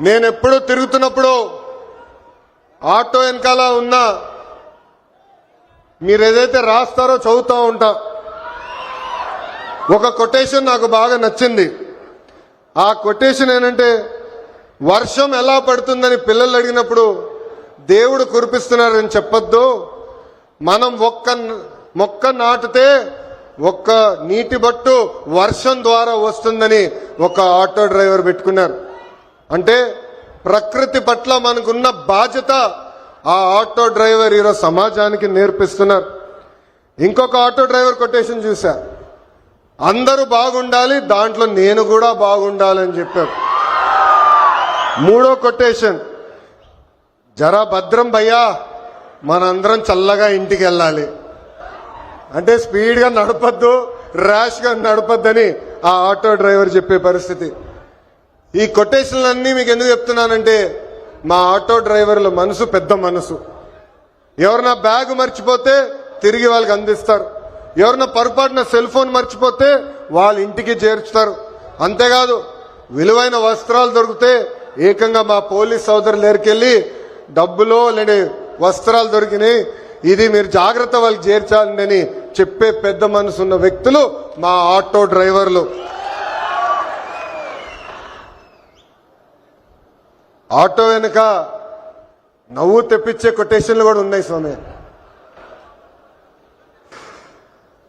నేను ఎప్పుడు తిరుగుతున్నప్పుడు ఆటో వెనకాల ఉన్నా మీరు ఏదైతే రాస్తారో చదువుతూ ఉంటా. ఒక కొటేషన్ నాకు బాగా నచ్చింది. ఆ కొటేషన్ ఏంటంటే వర్షం ఎలా పడుతుందని పిల్లలు అడిగినప్పుడు దేవుడు కురిపిస్తున్నారని చెప్పొద్దు. మనం ఒక్క మొక్క నాటితే ఒక్క నీటి బట్టు వర్షం ద్వారా వస్తుందని ఒక ఆటో డ్రైవర్ పెట్టుకున్నారు. అంటే ప్రకృతి పట్ల మనకున్న బాధ్యత ఆ ఆటో డ్రైవర్ ఈరోజు సమాజానికి నేర్పిస్తున్నారు. ఇంకొక ఆటో డ్రైవర్ కొటేషన్ చూసా. అందరూ బాగుండాలి దాంట్లో నేను కూడా బాగుండాలని చెప్పారు. మూడో కొటేషన్ జరా భద్రం భయ్యా మనందరం చల్లగా ఇంటికి వెళ్ళాలి. అంటే స్పీడ్గా నడపద్దు ర్యాష్గా నడపద్దని ఆ ఆటో డ్రైవర్ చెప్పే పరిస్థితి. ఈ కొటేషన్లన్నీ మీకు ఎందుకు చెప్తున్నానంటే మా ఆటో డ్రైవర్ల మనసు పెద్ద మనసు. ఎవరన్నా బ్యాగ్ మర్చిపోతే తిరిగి వాళ్ళకి అందిస్తారు. ఎవరన్నా పొరపాటున సెల్ ఫోన్ మర్చిపోతే వాళ్ళ ఇంటికి చేర్చుతారు. అంతేకాదు విలువైన వస్త్రాలు దొరికితే ఏకంగా మా పోలీస్ సోదరులు దగ్గరికెళ్ళి డబ్బులో లేని వస్త్రాలు దొరికినాయి ఇది మీరు జాగ్రత్త వాళ్ళకి చేర్చాలని చెప్పే పెద్ద మనసు ఉన్న వ్యక్తులు మా ఆటో డ్రైవర్లు. ఆటో వెనుక నవ్వు తెప్పించే కొటేషన్లు కూడా ఉన్నాయి స్వామి.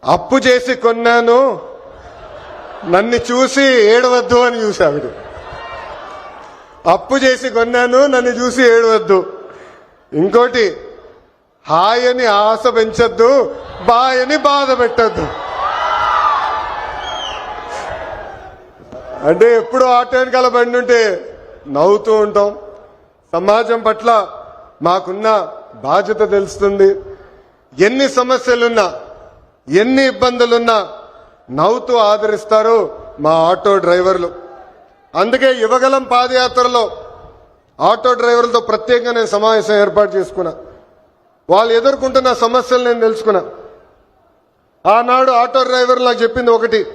అప్పు చేసి కొన్నాను నన్ను చూసి ఏడవద్దు అని చూసావిడు అప్పు చేసి కొన్నాను నన్ను చూసి ఏడవద్దు. ఇంకోటి హాయ్ అని ఆశ పెంచవద్దు బాయ్ అని బాధ పెట్టద్దు. అంటే ఎప్పుడు ఆటో వెనకాల బండి ఉంటే నవ్వుతూ ఉంటాం. సమాజం పట్ల మాకున్న బాధ్యత తెలుస్తుంది. ఎన్ని సమస్యలున్నా ఎన్ని ఇబ్బందులున్నా నవ్వుతూ ఆదరిస్తారు మా ఆటో డ్రైవర్లు. అందుకే యువగలం పాదయాత్రలో ఆటో డ్రైవర్లతో ప్రత్యేకంగా నేను సమావేశం ఏర్పాటు చేసుకున్నా. వాళ్ళు ఎదుర్కొంటున్న సమస్యలు నేను తెలుసుకున్నా. ఆనాడు ఆటో డ్రైవర్ నాకు చెప్పింది ఒకటి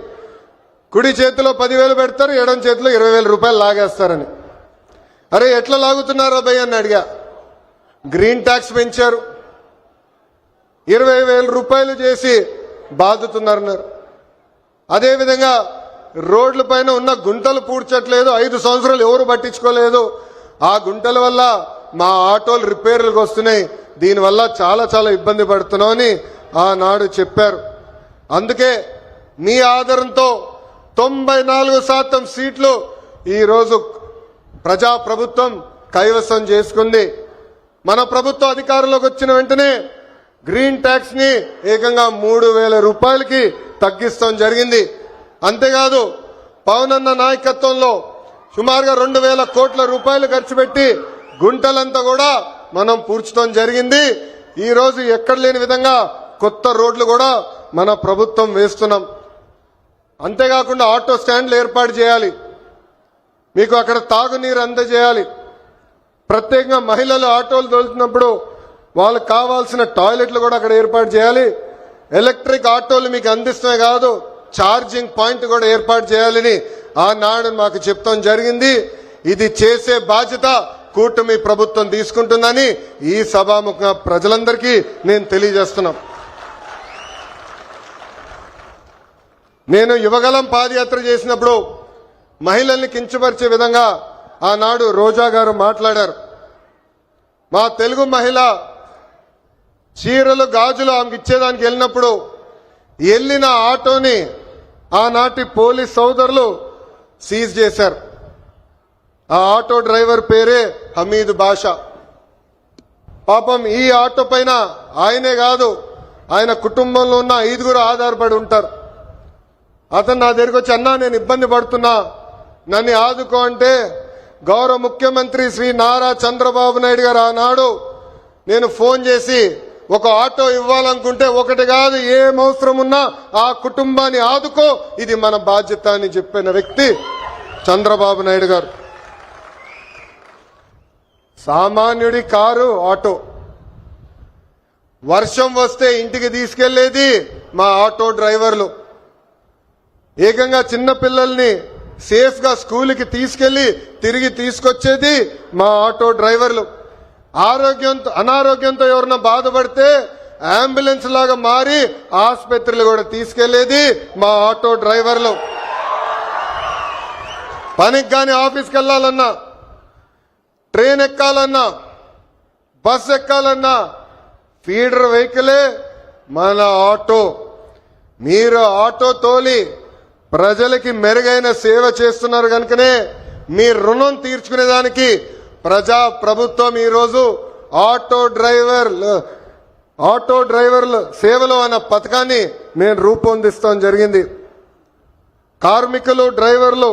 కుడి చేతిలో పదివేలు పెడతారు ఎడం చేతిలో ఇరవై రూపాయలు లాగేస్తారని. అరే ఎట్లా లాగుతున్నారో భయ్య అని అడిగా. గ్రీన్ ట్యాక్స్ పెంచారు. ఇరవై వేల రూపాయలు చేసి బాదుతున్నారన్నారు. అదేవిధంగా రోడ్ల పైన ఉన్న గుంటలు పూడ్చట్లేదు ఐదు సంవత్సరాలు ఎవరు పట్టించుకోలేదు. ఆ గుంటల వల్ల మా ఆటోలు రిపేర్లకు వస్తున్నాయి. దీనివల్ల చాలా చాలా ఇబ్బంది పడుతున్నామని ఆనాడు చెప్పారు. అందుకే మీ ఆధారంతో తొంభై నాలుగు శాతం సీట్లు ఈరోజు ప్రజా ప్రభుత్వం కైవసం చేసుకుంది. మన ప్రభుత్వ అధికారంలోకి వచ్చిన వెంటనే గ్రీన్ ట్యాక్స్ని ఏకంగా మూడు వేల రూపాయలకి తగ్గిస్తాం జరిగింది. అంతేకాదు పవన్ అన్న నాయకత్వంలో సుమారుగా రెండు వేల కోట్ల రూపాయలు ఖర్చు పెట్టి గుంటలంతా కూడా మనం పూడ్చడం జరిగింది. ఈ రోజు ఎక్కడ లేని విధంగా కొత్త రోడ్లు కూడా మన ప్రభుత్వం వేస్తున్నాం. అంతేకాకుండా ఆటో స్టాండ్లు ఏర్పాటు చేయాలి. మీకు అక్కడ తాగునీరు అందజేయాలి. ప్రత్యేకంగా మహిళలు ఆటోలు తోలుతున్నప్పుడు వాళ్ళకి కావాల్సిన టాయిలెట్లు కూడా అక్కడ ఏర్పాటు చేయాలి. ఎలక్ట్రిక్ ఆటోలు మీకు అందిస్తమే కాదు ఛార్జింగ్ పాయింట్ కూడా ఏర్పాటు చేయాలని ఆనాడు మాకు చెప్తాం జరిగింది. ఇది చేసే బాధ్యత కూటమి ప్రభుత్వం తీసుకుంటుందని ఈ సభాముఖంగా ప్రజలందరికీ నేను తెలియజేస్తున్నాం. నేను యువగలం పాదయాత్ర చేసినప్పుడు మహిళల్ని కించపరిచే విధంగా ఆనాడు రోజా గారు మాట్లాడారు. మా తెలుగు మహిళ చీరలు గాజులు ఆమెకి ఇచ్చేదానికి వెళ్ళినప్పుడు వెళ్ళిన ఆటోని ఆనాటి పోలీస్ సోదరులు సీజ్ చేశారు. ఆ ఆటో డ్రైవర్ పేరే హమీద్ బాషా. పాపం ఈ ఆటో పైన ఆయనే కాదు ఆయన కుటుంబంలో ఉన్న ఐదుగురు ఆధారపడి ఉంటారు. అతను నా దగ్గరికి వచ్చి అన్నా నేను ఇబ్బంది పడుతున్నా. నన్ను ఆదుకో అంటే గౌరవ ముఖ్యమంత్రి శ్రీ నారా చంద్రబాబు నాయుడు గారు ఆనాడు నేను ఫోన్ చేసి ఒక ఆటో ఇవ్వాలనుకుంటే ఒకటి కాదు ఏం అవసరం ఉన్నా ఆ కుటుంబాన్ని ఆదుకో ఇది మన బాధ్యత అని చెప్పిన వ్యక్తి చంద్రబాబు నాయుడు గారు. సామాన్యుడి కారు ఆటో. వర్షం వస్తే ఇంటికి తీసుకెళ్ళేది మా ఆటో డ్రైవర్లు. ఏకంగా చిన్న పిల్లల్ని సేఫ్గా స్కూల్కి తీసుకెళ్ళి తిరిగి తీసుకొచ్చేది మా ఆటో డ్రైవర్లు. ఆరోగ్యంతో అనారోగ్యంతో ఎవరన్నా బాధపడితే అంబులెన్స్ లాగా మారి ఆసుపత్రులు కూడా తీసుకెళ్ళేది మా ఆటో డ్రైవర్లు. పనికి కానీ ఆఫీస్కి వెళ్ళాలన్నా ట్రైన్ ఎక్కాలన్నా బస్ ఎక్కాలన్నా ఫీడర్ వెహికలే మన ఆటో. మీరు ఆటో తోలి ప్రజలకి మెరుగైన సేవ చేస్తున్నారు కనుకనే మీ రుణం తీర్చుకునేదానికి ప్రజా ప్రభుత్వం ఈరోజు ఆటో డ్రైవర్ ఆటో డ్రైవర్ల సేవలు అన్న పథకాన్ని మేము రూపొందిస్తాం జరిగింది. కార్మికులు డ్రైవర్లు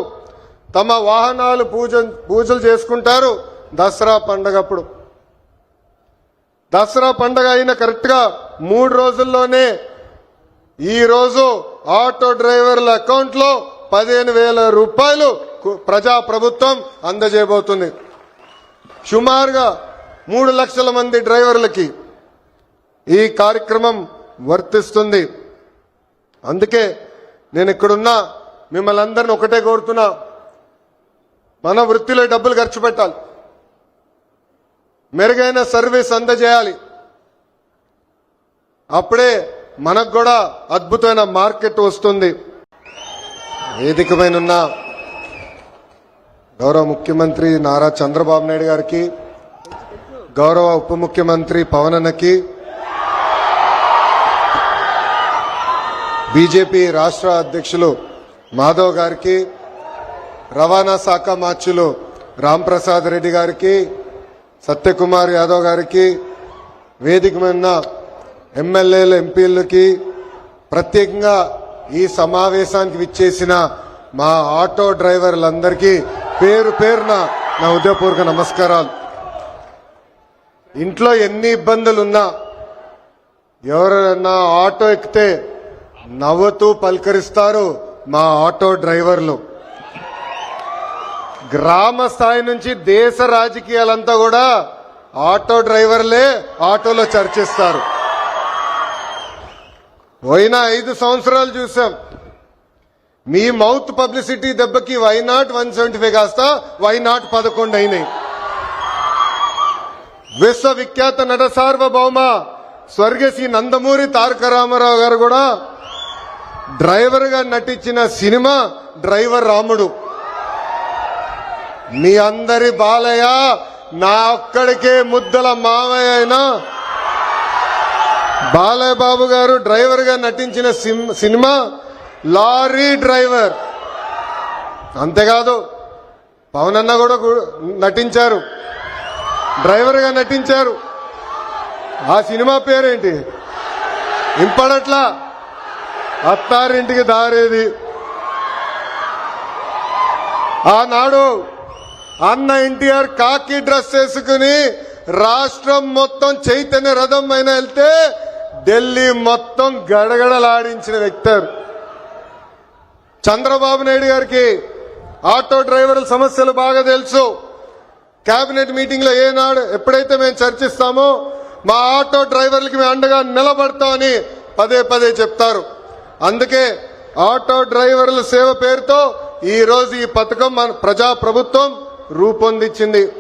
తమ వాహనాలు పూజ పూజలు చేసుకుంటారు దసరా పండగప్పుడు. దసరా పండగ అయిన కరెక్ట్గా మూడు రోజుల్లోనే ఈరోజు ఆటో డ్రైవర్ల అకౌంట్లో పదిహేను వేల రూపాయలు ప్రజా ప్రభుత్వం అందజేయబోతుంది. సుమారుగా మూడు లక్షల మంది డ్రైవర్లకి ఈ కార్యక్రమం వర్తిస్తుంది. అందుకే నేను ఇక్కడున్నా మిమ్మల్ని అందరిని ఒకటే కోరుతున్నా. మన వృత్తిలో డబ్బులు ఖర్చు పెట్టాలి. మెరుగైన సర్వీస్ అందజేయాలి. అప్పుడే మనకు కూడా అద్భుతమైన మార్కెట్ వస్తుంది. వేదికమైన ఉన్న గౌరవ ముఖ్యమంత్రి నారా చంద్రబాబు నాయుడు గారికి గౌరవ ఉప ముఖ్యమంత్రి పవనన్నకి బీజేపీ రాష్ట్ర అధ్యక్షులు మాధవ్ గారికి రవాణా శాఖ మార్చులు రాంప్రసాద్ రెడ్డి గారికి సత్యకుమార్ యాదవ్ గారికి వేదిక ఎమ్మెల్యేలు ఎంపీలకి ప్రత్యేకంగా ఈ సమావేశానికి విచ్చేసిన మా ఆటో డ్రైవర్లందరికీ పేరు పేరున నా ఉదయపూర్వక నమస్కారాలు. ఇంట్లో ఎన్ని ఇబ్బందులున్నా ఎవరైనా ఆటో ఎక్కితే నవ్వుతూ పలకరిస్తారు మా ఆటో డ్రైవర్లు. గ్రామ స్థాయి నుంచి దేశ రాజకీయాలంతా కూడా ఆటో డ్రైవర్లే ఆటోలో చర్చిస్తారు. పోయిన ఐదు సంవత్సరాలు చూసాం మీ మౌత్ పబ్లిసిటీ దెబ్బకి why not one seventy five కాస్త వై నాట్ పదకొండు అయినాయి. విశ్వవిఖ్యాత నట సార్వభౌమ స్వర్గశ్రీ నందమూరి తారక రామారావు గారు కూడా డ్రైవర్గా నటించిన సినిమా డ్రైవర్ రాముడు. మీ అందరి బాలయ్య నా ఒక్కడికే ముద్దల మావయ్య అయినా బాలయ్య బాబు గారు డ్రైవర్గా నటించిన సిమ్- సినిమా లారీ డ్రైవర్. అంతేకాదు పవన్ అన్న కూడా నటించారు. డ్రైవర్గా నటించారు. ఆ సినిమా పేరేంటి? ఇంపడట్లా. అత్తారింటికి దారేది. ఆనాడు అన్న ఎన్టీఆర్ కాకి డ్రెస్ వేసుకుని రాష్ట్రం మొత్తం చైతన్య రథం అయినా వెళ్తే ఢిల్లీ మొత్తం గడగడలాడించిన వ్యక్తారు. చంద్రబాబు నాయుడు గారికి ఆటో డ్రైవర్ల సమస్యలు బాగా తెలుసు. కేబినెట్ మీటింగ్లో ఏనాడు ఎప్పుడైతే మేము చర్చిస్తామో మా ఆటో డ్రైవర్లకి మేము అండగా నిలబడతామని పదే పదే చెప్తారు. అందుకే ఆటో డ్రైవర్ల సేవ పేరుతో ఈ రోజు ఈ పథకం మన ప్రజా ప్రభుత్వం రూపొందించింది.